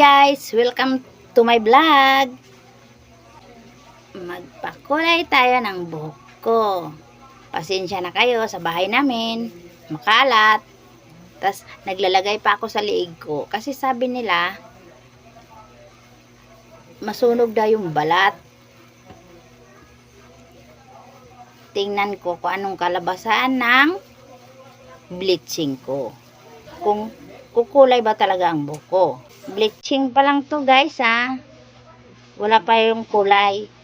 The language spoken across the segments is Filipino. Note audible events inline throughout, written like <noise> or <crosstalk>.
guys! Welcome to my vlog! Magpakulay tayo ng buhok ko. Pasensya na kayo sa bahay namin. Makalat. Tapos naglalagay pa ako sa liig ko. Kasi sabi nila, masunog daw yung balat. Tingnan ko kung anong kalabasan ng bleaching ko. Kung kukulay ba talaga ang buhok ko. Bleaching pa lang to guys ha. Wala pa yung kulay.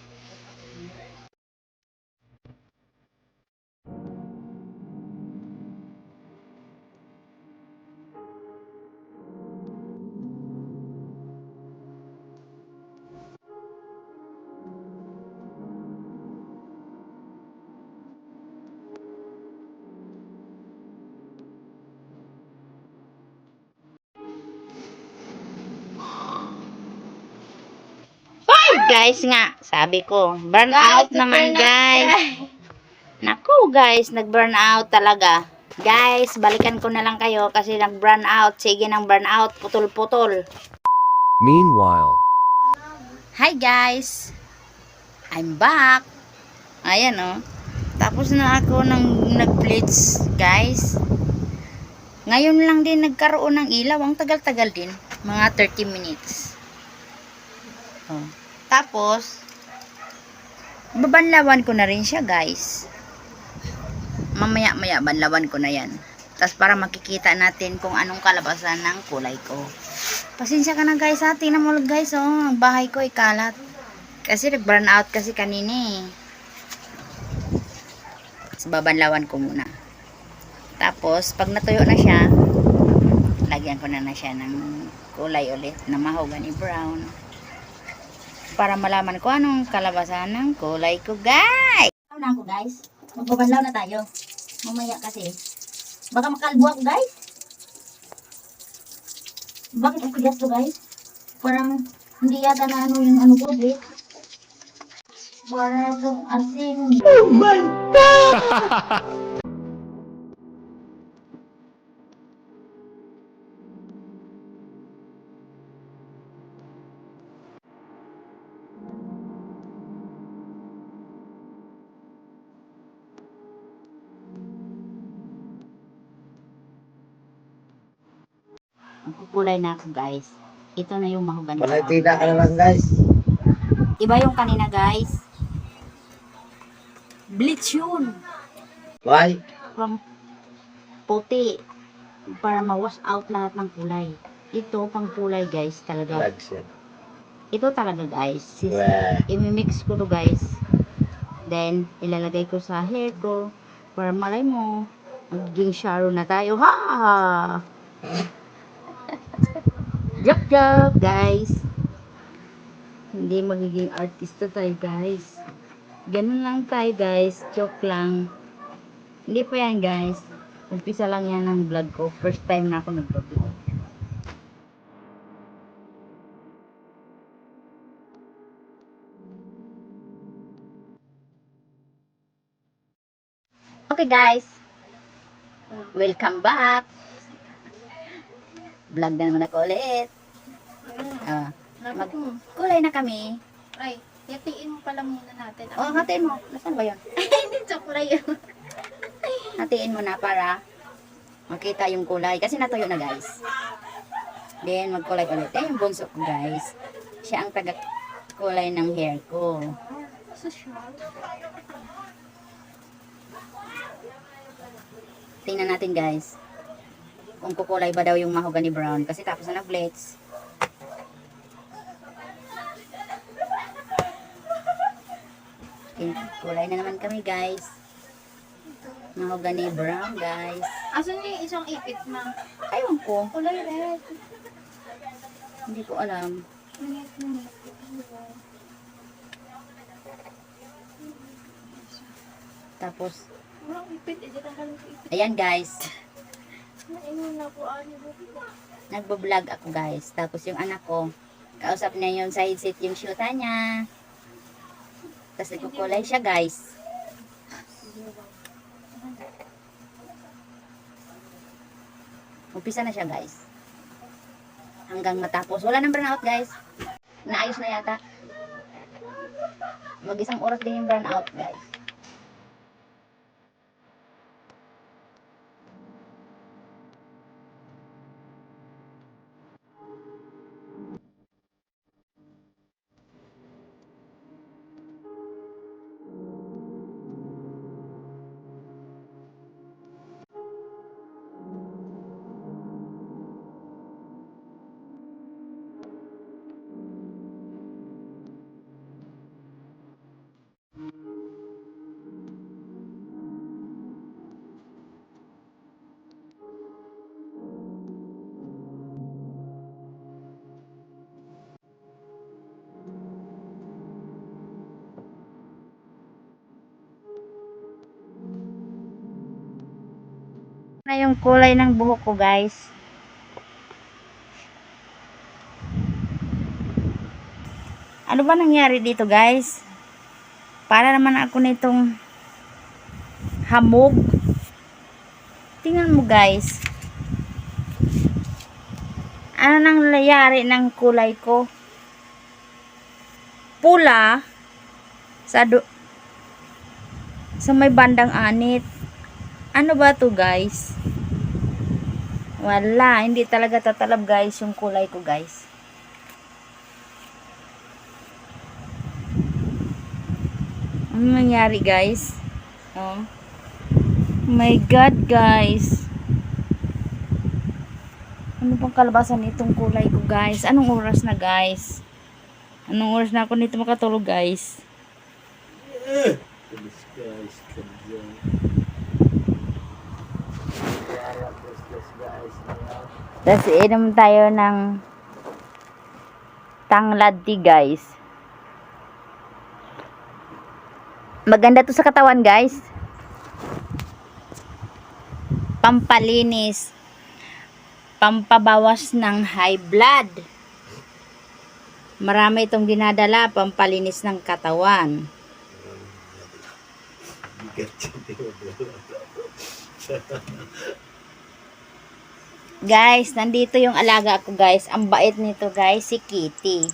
Guys nga, sabi ko, burn out naman guys. <laughs> Naku guys, nag-burn out talaga. Guys, balikan ko na lang kayo kasi nag-burn out. Sige ng burn out, putol-putol. Meanwhile, Hi guys! I'm back! Ayan oh. Tapos na ako ng nag-blitz, guys. Ngayon lang din nagkaroon ng ilaw. Ang tagal-tagal din. Mga 30 minutes. Oh. Tapos, babanlawan ko na rin siya, guys. Mamaya-maya, banlawan ko na yan. Tapos para makikita natin kung anong kalabasan ng kulay ko. Pasensya ka na guys ha. Tingnan mo guys oh. Ang bahay ko ikalat. Kasi nag-burn out kasi kanina eh. Tapos babanlawan ko muna. Tapos pag natuyo na siya, lagyan ko na na siya ng kulay ulit na mahogany brown. Para malaman ko anong kalabasan ng kulay ko guys. Ano na ako guys? Magbabanlaw na tayo. Mamaya kasi. Baka makalbo ako guys. Bakit ang kulas to guys? Parang hindi yata na ano yung ano ko, eh. Para itong asin. Oh my <laughs> Magkukulay na ako guys. Ito na yung mahogany. Panatina ka na lang guys. Iba yung kanina guys. Bleach yun. Why? From puti. Para ma-wash out lahat ng kulay. Ito pang kulay guys talaga. Ito talaga guys. Sis, Weh. imimix ko to guys. Then, ilalagay ko sa hair ko. Para malay mo, magiging shadow na tayo. Ha! Joke joke guys. Hindi magiging artista tayo guys. Ganun lang tayo guys. Joke lang. Hindi pa yan guys. Umpisa lang yan ng vlog ko. First time na ako nag-vlog. Okay guys. Welcome back. Vlog na naman ako ulit. Ah, mag kulay na kami. Ay, yatiin mo pala muna natin. Oh, hatiin mo. Nasaan ba yun? <laughs> Hindi, lang yun. Hatiin mo na para makita yung kulay. Kasi natuyo na guys. Then, magkulay ulit. Eh, yung bunso ko guys. Siya ang taga kulay ng hair ko. Tingnan natin guys. Kung kukulay ba daw yung mahogany brown. Kasi tapos na nag-blitz. Kulay na naman kami guys. Mahogany brown guys. Asan yung isang ipit ma? Ayun ko. Kulay red. Hindi ko alam. Tapos, eh, ayan guys. Naingon na po, ano ba? Nagbo-vlog ako guys. Tapos yung anak ko, kausap niya yung side seat yung shoota niya. Tapos nagkukulay siya guys. Umpisa na siya guys. hanggang matapos. Wala nang brownout guys. Naayos na yata. Mag isang oras din yung brownout guys. Na yung kulay ng buhok ko guys. Ano ba nangyari dito guys? Para naman ako nitong hamog. Tingnan mo guys. Ano nang nangyari ng kulay ko? Pula sa do sa may bandang anit. Ano ba to guys? Wala, hindi talaga tatalab guys yung kulay ko guys. Ano nangyari guys? Oh. My God guys. Ano pang kalabasan itong kulay ko guys? Anong oras na guys? Anong oras na ako nito makatulog guys? Tapos inom tayo ng tanglad tea guys. Maganda to sa katawan guys. Pampalinis. Pampabawas ng high blood. Marami itong dinadala pampalinis ng katawan. <laughs> Guys, nandito yung alaga ko guys. Ang bait nito guys, si Kitty.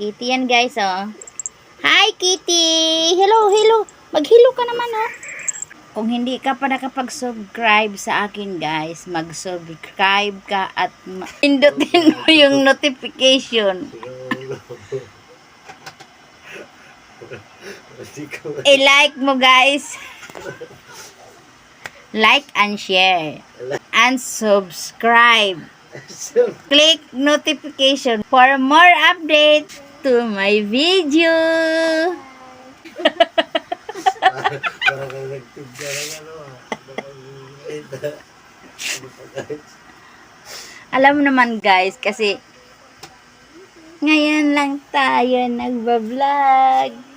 Kitty yan guys, oh. Hi Kitty! Hello, hello. Mag-hello ka naman, oh. Kung hindi ka pa nakapag-subscribe sa akin guys, mag-subscribe ka at pindutin mo <laughs> yung notification. <laughs> I-like mo guys. Like and share. And subscribe. <laughs> Click notification for more updates to my video. <laughs> Alam naman guys, kasi ngayon lang tayo nagbablog.